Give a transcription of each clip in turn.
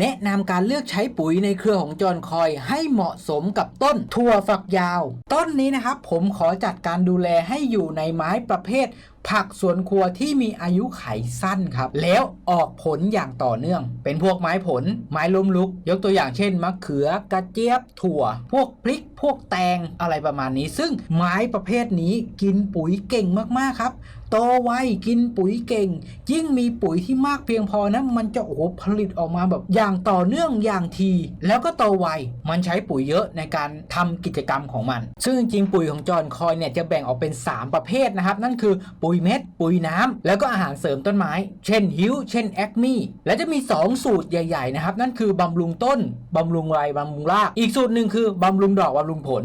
แนะนำการเลือกใช้ปุ๋ยในเครือของจอนคอยให้เหมาะสมกับต้นถั่วฝักยาว ต้นนี้นะครับผมขอจัดการดูแลให้อยู่ในไม้ประเภท ผักสวนครัวที่มีอายุไขสั้นครับ แล้วออกผลอย่างต่อเนื่อง เป็นพวกไม้ผล ไม้ล้มลุก ยกตัวอย่างเช่นมะเขือกระเจี๊ยบถั่ว พวกพริก พวกแตงอะไรประมาณนี้ ซึ่งไม้ประเภทนี้กินปุ๋ยเก่งมากๆครับโตไวกินปุ๋ยเก่ง ยิ่งมีปุ๋ยที่มากเพียงพอนะมันจะโอ้ผลิตออกมาแบบอย่างต่อเนื่องอย่างที แล้วก็โตไวมันใช้ปุ๋ยเยอะในการทำกิจกรรมของมัน ซึ่งจริงปุ๋ยของจอห์นคอยเนี่ยจะแบ่งออกเป็น 3 ประเภทนะครับ นั่นคือปุ๋ยเม็ด ปุ๋ยน้ำแล้วก็อาหารเสริมต้นไม้ เช่นฮิวเช่นแอคมี่และจะมี 2 สูตรใหญ่ ๆ นะครับ นั่นคือบำรุงต้นบำรุงใบบำรุงราก อีกสูตรหนึ่งคือบำรุงดอกบำรุงผล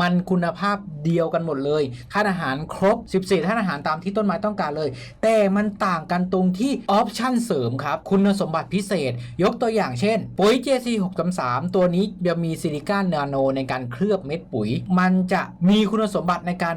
มันคุณภาพเดียวกันหมดเลยธาอาหารครบ 14ธาตุอาหารตามที่ต้นไม้ต้องการเลย แต่มันต่างกันตรงที่ออปชั่นเสริมครับ คุณสมบัติพิเศษ ยกตัวอย่างเช่น ปุ๋ย JC 633ตัวนี้จะมีซิลิก้านาโนในการเคลือบเม็ดปุ๋ย มันจะมีคุณสมบัติในการ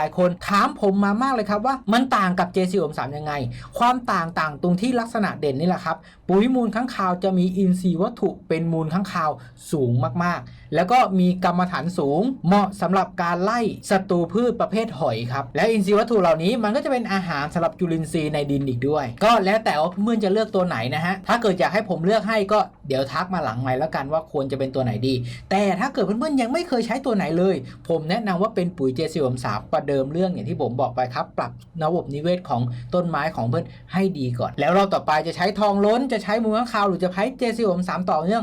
ลายคนถามผมมามากเลยครับว่ามันต่างกับ JC 63ยังไง ความต่างต่างตรงที่ลักษณะเด่นนี่แหละครับ ปุ๋ยมูลข้างคาวจะมีอินทรีย์วัตถุเป็นมูลข้างคาวสูงมากๆ แล้วก็มีกรรมฐานสูง เหมาะสำหรับการไล่ศัตรูพืชประเภทหอยครับ และอินทรีย์วัตถุเหล่านี้มันก็จะเป็นอาหารสำหรับจุลินทรีย์ในดินอีกด้วย ก็แล้วแต่ว่าเพื่อนจะเลือกตัวไหนนะฮะ ถ้าเกิดอยากให้ผมเลือกให้ก็เดี๋ยวทักมาหลังใหม่แล้วกันว่าควรจะเป็นตัวไหนดี แต่ถ้าเกิดเพื่อนๆยังไม่เคยใช้ตัวไหนเลย ผมแนะนำว่าเป็นปุ๋ยเจสิมสามประเดิมเรื่องอย่างที่ผมบอกไปครับ ปรับระบบนิเวศของต้นไม้ของเพื่อนให้ดีก่อน แล้วเราต่อไปจะใช้ทองล้นจะใช้มูลข้างคาวหรือจะใช้เจสิมสามต่อเนื่อง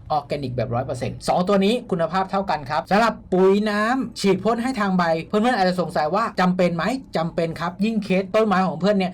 ออร์แกนิกแบบ100%สองตัวนี้คุณภาพเท่ากันครับสำหรับปุ๋ยน้ำฉีดพ่นให้ทางใบ เพื่อนๆอาจจะสงสัยว่าจำเป็นไหมจำเป็นครับ ยิ่งเคสต้นไม้ของเพื่อนเนี่ย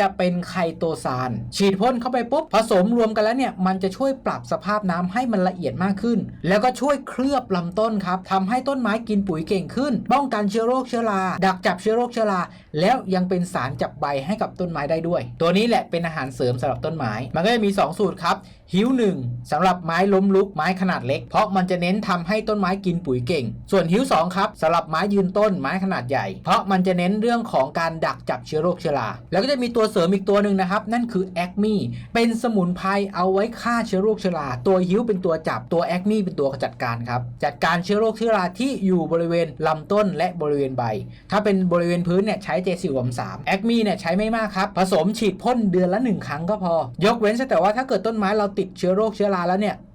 จะเป็นไคโตซาน ฉีดพ่นเข้าไปปุ๊บผสมรวมกันแล้วเนี่ยมันจะช่วยปรับสภาพน้ำให้มันละเอียดมากขึ้น แล้วก็ช่วยเคลือบลำต้นครับทำให้ต้นไม้กินปุ๋ยเก่งขึ้น ป้องกันเชื้อโรคเชื้อราดักจับเชื้อโรคเชื้อราแล้วยังเป็นสารจับใบให้กับต้นไม้ได้ด้วย ตัวนี้แหละเป็นอาหารเสริมสำหรับต้นไม้ มันก็จะมี 2 สูตรครับหิวหนึ่งสำหรับไม้ล้มลุกไม้ขนาดเล็ก เพราะมันจะเน้นทำให้ต้นไม้กินปุ๋ยเก่ง ส่วนหิวสองครับสำหรับไม้ยืนต้นไม้ขนาดใหญ่ เพราะมันจะเน้นเรื่องของการดักจับเชื้อโรคเชื้อราแล้วก็จะมีตัวเสริมอีกตัวหนึ่งนะครับ นั่นคือแอคมีเป็นสมุนไพรเอาไว้ฆ่าเชื้อโรคเชื้อราตัวหิวเป็นตัวจับตัวแอคมีเป็นตัวจัดการครับจัดการเชื้อโรคเชื้อราที่อยู่บริเวณลำต้นและบริเวณใบ ถ้าเป็นบริเวณพื้นเนี่ยใช้เจสิวมสามแอคมีเนี่ยใช้ไม่มากครับ ผสมฉีดพ่นเดือนละหนึ่งครั้งก็พอ ยกเว้นแต่ว่าถ้าเกิดต้นไม้เราติดเชื้อโรคเชื้อราแล้วเนี่ย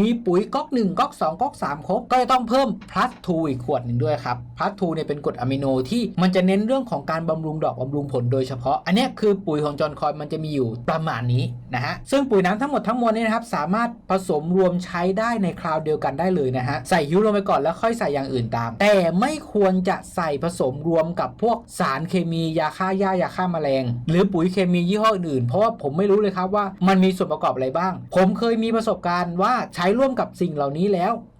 มีปุ๋ยก๊อก1ก๊อก2ก๊อก3ครบ ก็จะต้องเพิ่ม plus 2อีกขวดหนึ่งด้วยครับ plus 2เนี่ยเป็นกรดอะมิโนที่มันจะเน้นเรื่องของการบำรุงดอกบำรุงผลโดยเฉพาะ อันนี้คือปุ๋ยของจอห์นคอยมันจะมีอยู่ประมาณนี้นะฮะ ซึ่งปุ๋ยน้ำทั้งหมดทั้งมวลนี้นะครับสามารถผสมรวมใช้ได้ในคราวเดียวกันได้เลยนะฮะ ใส่ฮิวลงไปก่อนแล้วค่อยใส่อย่างอื่นตาม แต่ไม่ควรจะใส่ผสมรวมกับพวกสารเคมียาฆ่าหญ้ายาฆ่าแมลง หรือปุ๋ยเคมียี่ห้ออื่นๆเพราะว่าผมไม่รู้เลยครับว่ามันมีส่วนประกอบอะไรบ้าง ผมเคยมีประสบการณ์ว่าใช้ช้ร่วมกับสิ่งเหล่านี้แล้ว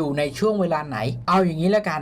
ูู่ในช่วงเวลาไหน เอาอย่างนี้แล้วกัน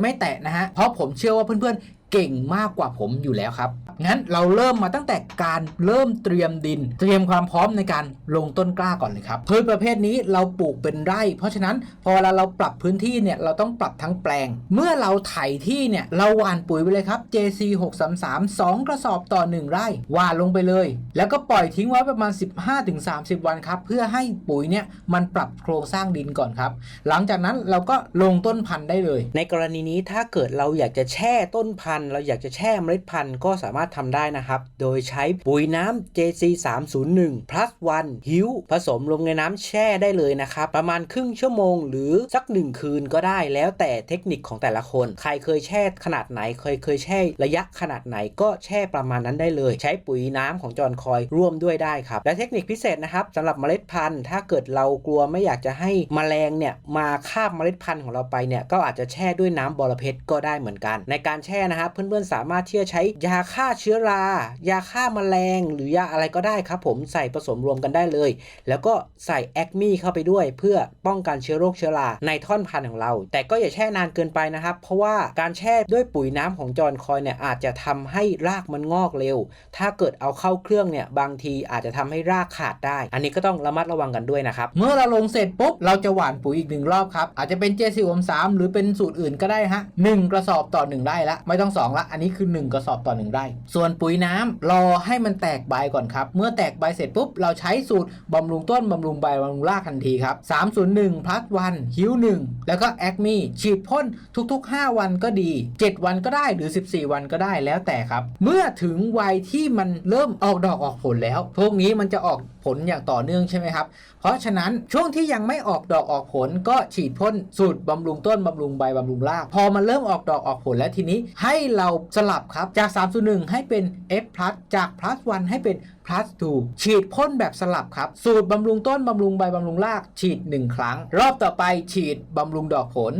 ไม่แตะนะฮะเพราะผมเชื่อว่าเพื่อน เก่งมากกว่าผมอยู่แล้วครับ งั้นเราเริ่มมาตั้งแต่การเริ่มเตรียมดิน เตรียมความพร้อมในการลงต้นกล้าก่อนเลยครับพืชประเภทนี้เราปลูกเป็นไร่ เพราะฉะนั้นพอเวลาเราปรับพื้นที่เนี่ยเราต้องปรับทั้งแปลง เมื่อเราไถที่เนี่ยเราหว่านปุ๋ยไปเลยครับ JC 633 2 กระสอบต่อ 1 ไร่หว่านลงไปเลย แล้วก็ปล่อยทิ้งไว้ประมาณ 15-30 วันครับเพื่อให้ปุ๋ยเนี่ยมันปรับโครงสร้างดินก่อนครับหลังจากนั้นเราก็ลงต้นพันธุ์ได้เลย ในกรณีนี้ถ้าเกิดเราอยากจะแช่ต้นพันธุ์ธุ์เราอยากจะแช่เมล็ดพันธุ์ก็สามารถทำได้นะครับ โดยใช้ปุ๋ยน้ำ JC 301 plus 1ฮิวผสมลงในน้ำแช่ได้เลยนะครับ ประมาณครึ่งชั่วโมงหรือสักหนึ่งคืนก็ได้แล้วแต่เทคนิคของแต่ละคน ใครเคยแช่ขนาดไหนเคยเคยแช่ระยะขนาดไหนก็แช่ประมาณนั้นได้เลย ใช้ปุ๋ยน้ำของจอนคอยร่วมด้วยได้ครับ และเทคนิคพิเศษนะครับสำหรับเมล็ดพันธุ์ ถ้าเกิดเรากลัวไม่อยากจะให้แมลงเนี่ยมาคาบเมล็ดพันธุ์ของเราไปเนี่ยก็อาจจะแช่ด้วยน้ำบอระเพ็ดก็ได้เหมือนกัน ในการแช่นะครับเพื่อนๆสามารถที่จะใช้ยาฆ่าเชื้อรา ยาฆ่าแมลงหรือยาอะไรก็ได้ครับผมใส่ผสมรวมกันได้เลย แล้วก็ใส่แอคมีเข้าไปด้วย เพื่อป้องกันเชื้อโรคเชื้อราในท่อนพันธุ์ของเรา แต่ก็อย่าแช่นานเกินไปนะครับ เพราะว่าการแช่ด้วยปุ๋ยน้ำของจอนคอยเนี่ยอาจจะทำให้รากมันงอกเร็ว ถ้าเกิดเอาเข้าเครื่องเนี่ยบางทีอาจจะทำให้รากขาดได้ อันนี้ก็ต้องระมัดระวังกันด้วยนะครับ เมื่อเราลงเสร็จปุ๊บเราจะหว่านปุ๋ยอีกหนึ่งรอบครับอาจจะเป็นเจสิวมสามหรือเป็นสูตรอื่นก็ได้ฮะหนึ่งกระสอบต่อหนึ่งไร่ละไม่ต้องสองละอันนี้คือ 1 กระสอบต่อ 1 ไร่ ส่วนปุ๋ยน้ำรอให้มันแตกใบก่อนครับ เมื่อแตกใบเสร็จปุ๊บ เราใช้สูตรบำรุงต้นบำรุงใบบำรุงรากทันทีครับ 301 plus 1ฮิว1แล้วก็แอคมีฉีดพ่นทุก ๆ 5 วันก็ดี 7 วันก็ได้หรือ 14 วันก็ได้แล้วแต่ครับ เมื่อถึงวัยที่มันเริ่มออกดอกออกผลแล้ว พวกนี้มันจะออกผลอย่างต่อเนื่องใช่ไหมครับ เพราะฉะนั้นช่วงที่ยังไม่ออกดอกออกผลก็ฉีดพ่นสูตรบำรุงต้นบำรุงใบบำรุงราก พอมันเริ่มออกดอกออกผลแล้วทีนี้ให้เราสลับครับ จาก 301 ให้เป็น F+ จาก plus 1 ให้เป็น plus 2 ฉีดพ่นแบบสลับครับ สูตรบำรุงต้นบำรุงใบบำรุงราก ฉีด 1 ครั้ง รอบต่อไปฉีดบำรุงดอกผล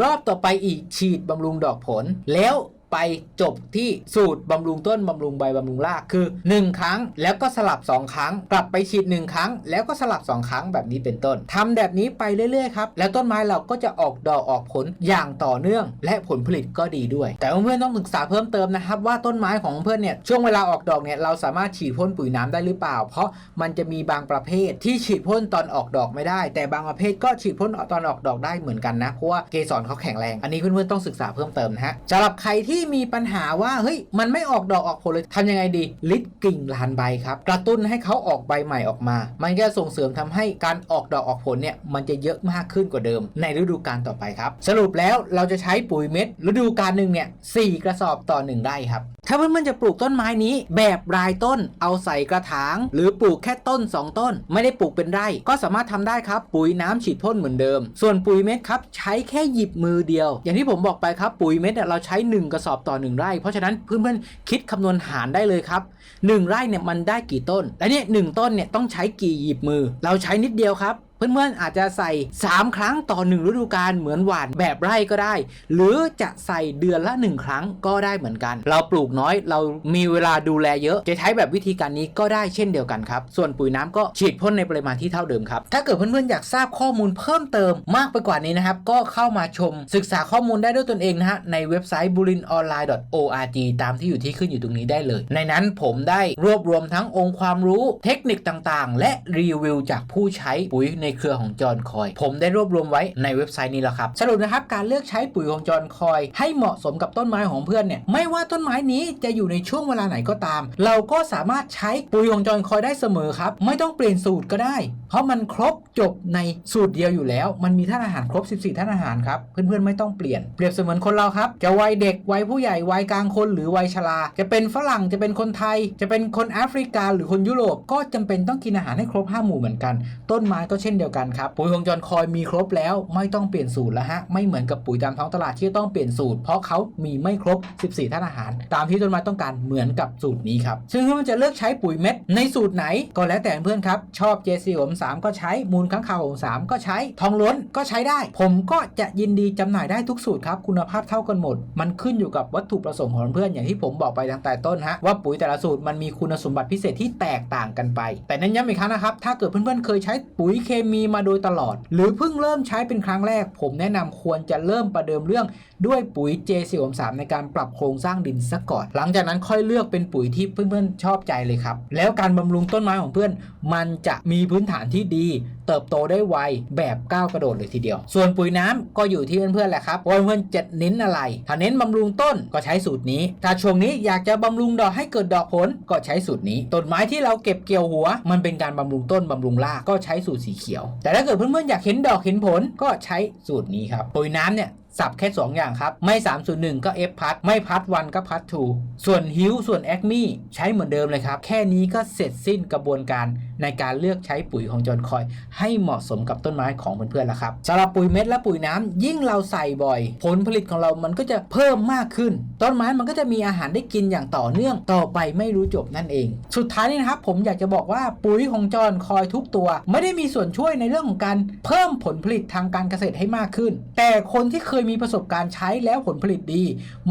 รอบต่อไปอีกฉีดบำรุงดอกผล แล้ว ไปจบที่สูตรบำรุงต้นบำรุงใบบำรุงรากคือ 1 ครั้งแล้วก็สลับ 2 ครั้ง กลับไปฉีด 1 ครั้ง แล้วก็สลับ 2 ครั้งแบบนี้เป็นต้นทำแบบนี้ไปเรื่อยๆครับแล้วต้นไม้เราก็จะออกดอกออกผลอย่างต่อเนื่อง และผลผลิตก็ดีด้วย แต่เพื่อนๆต้องศึกษาเพิ่มเติมนะครับว่าต้นไม้ของเพื่อนเนี่ยช่วงเวลาออกดอกเนี่ยเราสามารถฉีดพ่นปุ๋ยน้ำได้หรือเปล่า เพราะมันจะมีบางประเภทที่ฉีดพ่นตอนออกดอกไม่ได้ แต่บางประเภทก็ฉีดพ่นตอนออกดอกได้เหมือนกันนะเพราะว่าเกสรเขาแข็งแรง อันนี้เพื่อนๆต้องศึกษาเพิ่มเติมนะฮะสำหรับใครที่มีปัญหาว่าเฮ้ยมันไม่ออกดอกออกผลเลยทำยังไงดี ลิดกิ่งลานใบครับ กระตุ้นให้เขาออกใบใหม่ออกมา มันก็ส่งเสริมทำให้การออกดอกออกผลเนี่ยมันจะเยอะมากขึ้นกว่าเดิม ในฤดูกาลต่อไปครับ สรุปแล้วเราจะใช้ปุ๋ยเม็ดฤดูกาลหนึ่งเนี่ยสกระสอบต่อหนึ่งไร่ครับถ้าเพื่อนๆจะปลูกต้นไม้นี้แบบรายต้นเอาใส่กระถาง หรือปลูกแค่ต้น 2 ต้น ไม่ได้ปลูกเป็นไร่ ก็สามารถทำได้ครับ ปุ๋ยน้ำฉีดพ่นเหมือนเดิม ส่วนปุ๋ยเม็ดครับใช้แค่หยิบมือเดียว อย่างที่ผมบอกไปครับปุ๋ยเม็ดเนี่ยเราใช้ 1 กระสอบต่อ 1 ไร่ เพราะฉะนั้นเพื่อนๆคิดคำนวณหารได้เลยครับ 1 ไร่เนี่ยมันได้กี่ต้น และเนี่ยหต้นเนี่ยต้องใช้กี่หยิบมือ เราใช้นิดเดียวครับ เพื่อนๆอาจจะใส่ 3 ครั้งต่อ 1 ฤดูกาลเหมือนหวานแบบไร่ก็ได้ หรือจะใส่เดือนละ 1 ครั้งก็ได้เหมือนกัน เราปลูกน้อยเรามีเวลาดูแลเยอะ จะใช้แบบวิธีการนี้ก็ได้เช่นเดียวกันครับ ส่วนปุ๋ยน้ำก็ฉีดพ่นในปริมาณที่เท่าเดิมครับ ถ้าเกิดเพื่อนๆอยากทราบข้อมูลเพิ่มเติมมากไปกว่านี้นะครับ ก็เข้ามาชมศึกษาข้อมูลได้ด้วยตนเองนะฮะในเว็บไซต์ burinonline.org ตามที่อยู่ที่ขึ้นอยู่ตรงนี้ได้เลย ในนั้นผมได้รวบรวมทั้งองค์ความรู้เทคนิคต่างๆ และรีวิวจากผู้ใช้ปุ๋ยในเครือของจอห์นคอย ผมได้รวบรวมไว้ในเว็บไซต์นี้แล้วครับ สรุปนะครับการเลือกใช้ปุ๋ยของจอห์นคอย ให้เหมาะสมกับต้นไม้ของเพื่อนเนี่ยไม่ว่าต้นไม้นี้จะอยู่ในช่วงเวลาไหนก็ตาม เราก็สามารถใช้ปุ๋ยของจอห์นคอยได้เสมอครับ ไม่ต้องเปลี่ยนสูตรก็ได้ เพราะมันครบจบในสูตรเดียวอยู่แล้ว มันมีท่านอาหารครบ 14ท่านอาหารครับเพื่อนๆไม่ต้องเปลี่ยนเปรียบเสมือนคนเราครับจะวัยเด็กวัยผู้ใหญ่วัยกลางคนหรือวัยชราจะเป็นฝรั่งจะเป็นคนไทย จะเป็นคนแอฟริกาหรือคนยุโรปก็จำเป็นต้องกินอาหารให้ครบ5หมู่เหมือนกัน ต้นไม้ก็เช่นเดียวกันครับปุ๋ยของจอห์นคอยมีครบแล้วไม่ต้องเปลี่ยนสูตรแล้วฮะไม่เหมือนกับปุ๋ยตามท้องตลาดที่ต้องเปลี่ยนสูตร เพราะเขามีไม่ครบ 14ท่านอาหาร ตามที่ต้นไม้ต้องการเหมือนกับสูตรนี้ครับซึ่งมันจะเลือกใช้ปุ๋ยเม็ดในสูตรไหนก็แล้วแต่เพื่อนครับชอบ JC ผม3ก็ใช้มูลค้างคาวผม3ก็ใช้ทองล้วนก็ใช้ได้ ผมก็จะยินดีจำหน่ายได้ทุกสูตรครับคุณภาพเท่ากันหมด มันขึ้นอยู่กับวัตถุประสงค์ของเพื่อนอย่างที่ผมบอกไปตั้งแต่ต้นฮะว่าปุ๋ยแต่ละสูตรมันมีคุณสมบัติพิเศษที่แตกต่างกันไป แต่เน้นย้ำอีกครั้งนะครับถ้าเกิดเพื่อนๆเคยใช้ปุ๋ยเคมีมาโดยตลอด หรือเพิ่งเริ่มใช้เป็นครั้งแรก ผมแนะนำควรจะเริ่มประเดิมเรื่องด้วยปุ๋ย J43 ในการปรับโครงสร้างดินซะก่อน หลังจากนั้นค่อยเลือกเป็นปุ๋ยที่เพื่อนๆชอบใจเลยครับ แล้วการบำรุงต้นไม้ของเพื่อน มันจะมีพื้นฐานที่ดี เติบโตได้ไวแบบก้าวกระโดดเลยทีเดียว ส่วนปุ๋ยน้ำก็อยู่ที่เพื่อนๆแหละครับว่าเพื่อนๆจะเน้นอะไร ถ้าเน้นบำรุงต้นก็ใช้สูตรนี้ ถ้าช่วงนี้อยากจะบำรุงดอกให้เกิดดอกผลก็ใช้สูตรนี้ต้นไม้ที่เราเก็บเกี่ยวหัว มันเป็นการบำรุงต้นบำรุงรากก็ใช้สูตรสีเขียวแต่ถ้าเกิดเพื่อนๆอยากเห็นดอกเห็นผลก็ใช้สูตรนี้ครับปุ๋ยน้ำเนี่ย สับแค่ 2 อย่างครับ ไม่ 301 ก็ F พัดไม่พัดวันก็พัดทูส่วนฮิวส่วนแอคมี่ใช้เหมือนเดิมเลยครับ แค่นี้ก็เสร็จสิ้นกระบวนการในการเลือกใช้ปุ๋ยของจอนคอย ให้เหมาะสมกับต้นไม้ของเพื่อนๆแล้วครับสำหรับปุ๋ยเม็ดและปุ๋ยน้ำยิ่งเราใส่บ่อย ผลผลิตของเรามันก็จะเพิ่มมากขึ้น ต้นไม้มันก็จะมีอาหารได้กินอย่างต่อเนื่องต่อไปไม่รู้จบนั่นเอง สุดท้ายนี้นะครับผมอยากจะบอกว่าปุ๋ยของจอนคอยทุกตัว ไม่ได้มีส่วนช่วยในเรื่องของการเพิ่มผลผลิตทางการเกษตรให้มากขึ้น แต่คนที่เคยมีประสบการณ์ใช้แล้วผลผลิตดี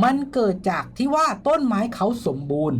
มันเกิดจากที่ว่าต้นไม้เขาสมบูรณ์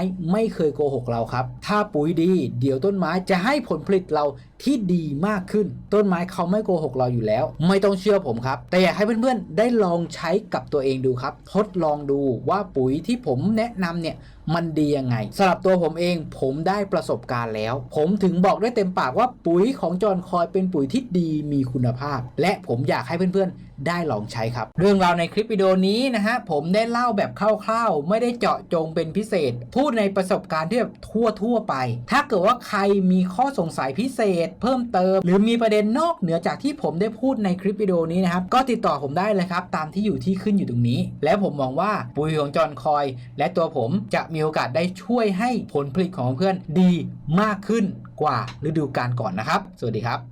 ไม่เคยโกหกเราครับ ถ้าปุ๋ยดี เดี๋ยวต้นไม้จะให้ผลผลิตเรา ที่ดีมากขึ้น ต้นไม้เขาไม่โกหกเราอยู่แล้ว ไม่ต้องเชื่อผมครับ แต่อยากให้เพื่อนๆ ได้ลองใช้กับตัวเองดูครับ ทดลองดูว่าปุ๋ยที่ผมแนะนำเนี่ยมันดียังไงสำหรับตัวผมเองผมได้ประสบการณ์แล้ว ผมถึงบอกได้เต็มปากว่าปุ๋ยของจอนคอยเป็นปุ๋ยที่ดีมีคุณภาพ และผมอยากให้เพื่อนๆ ได้ลองใช้ครับ เรื่องราวในคลิปวิดีโอนี้นะฮะผมได้เล่าแบบคร่าวๆ ไม่ได้เจาะจงเป็นพิเศษ พูดในประสบการณ์ที่แบบทั่วๆไป ถ้าเกิดว่าใครมีข้อสงสัยพิเศษเพิ่มเติม หรือมีประเด็นนอกเหนือจากที่ผมได้พูดในคลิปวิดีโอนี้นะครับ ก็ติดต่อผมได้เลยครับ ตามที่อยู่ที่ขึ้นอยู่ตรงนี้ และผมมองว่าปุ๋ยของจอนคอย และตัวผมจะมีโอกาสได้ช่วยให้ผลผลิตของเพื่อนดีมากขึ้นกว่าฤดูกาลก่อนนะครับ สวัสดีครับ